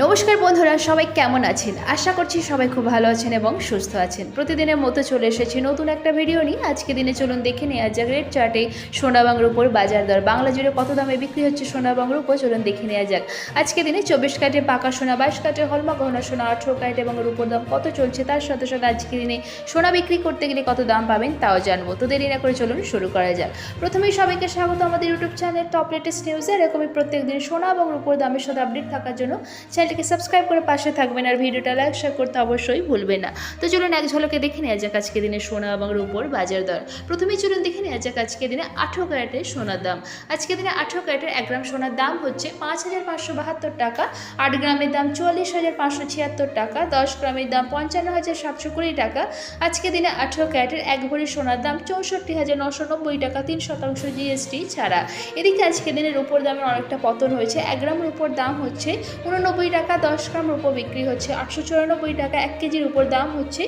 নমস্কার বন্ধুরা, সবাই কেমন আছেন? আশা করছি সবাই খুব ভালো আছেন এবং সুস্থ আছেন। প্রতিদিনের মতো চলে এসেছি নতুন একটা ভিডিও নিয়ে। আজকে দিনে চলুন দেখে নেওয়া যাক, রেড চার্টে সোনা সোনাবাংর উপর বাজার দর। বাংলা জুড়ে কত দামে বিক্রি হচ্ছে সোনাবাংর উপর? চলুন দেখে নেওয়া যাক। আজকে দিনে চব্বিশ কাটে পাকা সোনা, বাইশ কাটে হলমা গহনা সোনা, আঠেরো কাট এবং রূপোর দাম কত চলছে? তার সাথে সাথে আজকে দিনে সোনা বিক্রি করতে গেলে কত দাম পাবেন তাও জানব। তো দেরি না করে চলুন শুরু করা যাক। প্রথমেই সবাইকে স্বাগত আমাদের ইউটিউব চ্যানেল টপ লেটেস্ট নিউজে। এরকমই প্রত্যেক দিন সোনা এবং রূপোর দামের সাথে আপডেট থাকার জন্য চ্যানেলটিকে সাবস্ক্রাইব করে পাশে থাকবেন আর ভিডিওটা লাইক, শেয়ার করতে অবশ্যই ভুলবেন না। তো চলুন এক ঝলকে দেখে নেওয়া যাক আজকে দিনে সোনা এবং রূপোর বাজার দর। প্রথমেই চলুন দেখে নেওয়া যাক আজকে দিনে আঠেরো ক্যারেটের সোনার দাম। আজকে দিনে আঠেরো ক্যারেটের এক গ্রাম সোনার দাম হচ্ছে পাঁচ হাজার পাঁচশো বাহাত্তর টাকা, আট গ্রামের দাম চুয়াল্লিশ হাজার পাঁচশো ছিয়াত্তর টাকা, দশ গ্রামের দাম পঞ্চান্ন হাজার সাতশো কুড়ি টাকা। আজকে দিনে আঠেরো ক্যারেটের এক ভরি সোনার দাম চৌষট্টি হাজার নশো নব্বই টাকা, তিন শতাংশ জিএসটি ছাড়া। এদিকে আজকে দিনে রূপোর দামের অনেকটা পতন হয়েছে। এক গ্রাম রূপোর দাম হচ্ছে উননব্বই টাকা দশ গ্রাম রূপ বিক্রি হচ্ছে। আটশো চুরানব্বই টাকা এক কেজির উপর দাম হচ্ছে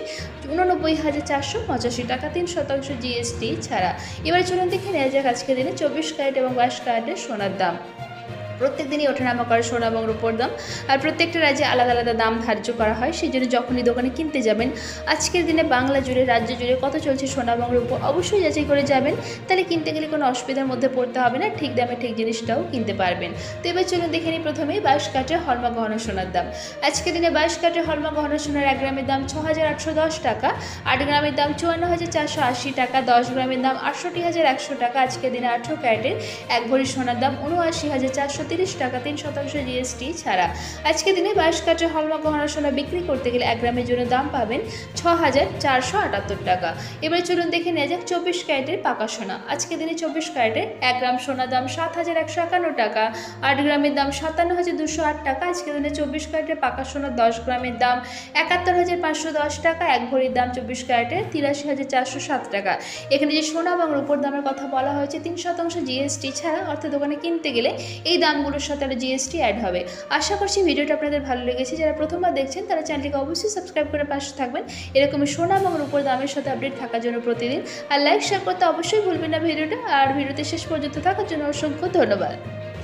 উননব্বই হাজার চারশো পঁচাশি টাকা, তিন শতাংশ জিএসটি ছাড়া। এবারে চলুন দেখে নেওয়া যাক আজকের দিনে চব্বিশ ক্যারেট এবং বাইশ ক্যারেটের সোনার দাম। প্রত্যেক দিনই ওঠানামা করে সোনা এবং রূপোর দাম। আর প্রত্যেকটা রাজ্যে আলাদা আলাদা দাম ধার্য করা হয় সেই জন্য যখনই দোকানে কিনতে যাবেন, আজকের দিনে বাংলা জুড়ে, রাজ্য জুড়ে কত চলছে সোনা এবং রূপো অবশ্যই যাচাই করে যাবেন। তাহলে কিনতে গেলে কোনো অসুবিধার মধ্যে পড়তে হবে না, ঠিক দামে ঠিক জিনিসটাও কিনতে পারবেন। তো এবার চলুন দেখে নিই প্রথমেই বাইশ কাঠের হলমা গহনা সোনার দাম। আজকের দিনে বাইশ কাঠের হলমা গহনা সোনার এক গ্রামের দাম ছ হাজার আটশো দশ টাকা, আট গ্রামের দাম চুয়ান্ন হাজার চারশো আশি টাকা, দশ গ্রামের দাম আটষট্টি হাজার একশো টাকা। আজকের দিনে আঠেরো ক্যারেটের এক ভরি সোনার দাম উনআশি হাজার চারশো তিরিশ টাকা, তিন শতাংশ জিএসটি ছাড়া। আজকে দিনে বাইশ কাঠের হলমা গহনা সোনা বিক্রি করতে গেলে এক গ্রামের জন্য দাম পাবেন ছ হাজার চারশো আটাত্তর টাকা। এবারে চলুন দেখে নেওয়া যাক চব্বিশ ক্যারেটের পাকা সোনা। আজকে দিনে চব্বিশ ক্যারেটের এক গ্রাম সোনার দাম সাত হাজার একশো একান্ন টাকা। আট গ্রামের দাম সাতান্ন হাজার দুশো আট টাকা। আজকে দিনে চব্বিশ ক্যারেটের পাকা সোনা দশ গ্রামের দাম একাত্তর হাজার পাঁচশো দশ টাকা। এক ভরির দাম চব্বিশ ক্যারেটের তিরাশি হাজার চারশো সাত টাকা। এখানে যে সোনা এবং রূপোর দামের কথা বলা হয়েছে, তিন শতাংশ জিএসটি ছাড়া অর্থাৎ দোকানে কিনতে গেলে এই দামগুলোর সাথে আরও জিএসটি অ্যাড হবে। আশা করছি ভিডিওটা আপনাদের ভালো লেগেছে। যারা প্রথমবার দেখছেন, তারা চ্যানেলটিকে অবশ্যই সাবস্ক্রাইব করে পাশে থাকবেন। এরকমই সোনা এবং রূপর দামের সাথে আপডেট থাকার জন্য প্রতিদিন। আর লাইক শেয়ার করতে অবশ্যই ভুলবেন না ভিডিওটা। আর ভিডিওতে শেষ পর্যন্ত থাকার জন্য অসংখ্য ধন্যবাদ।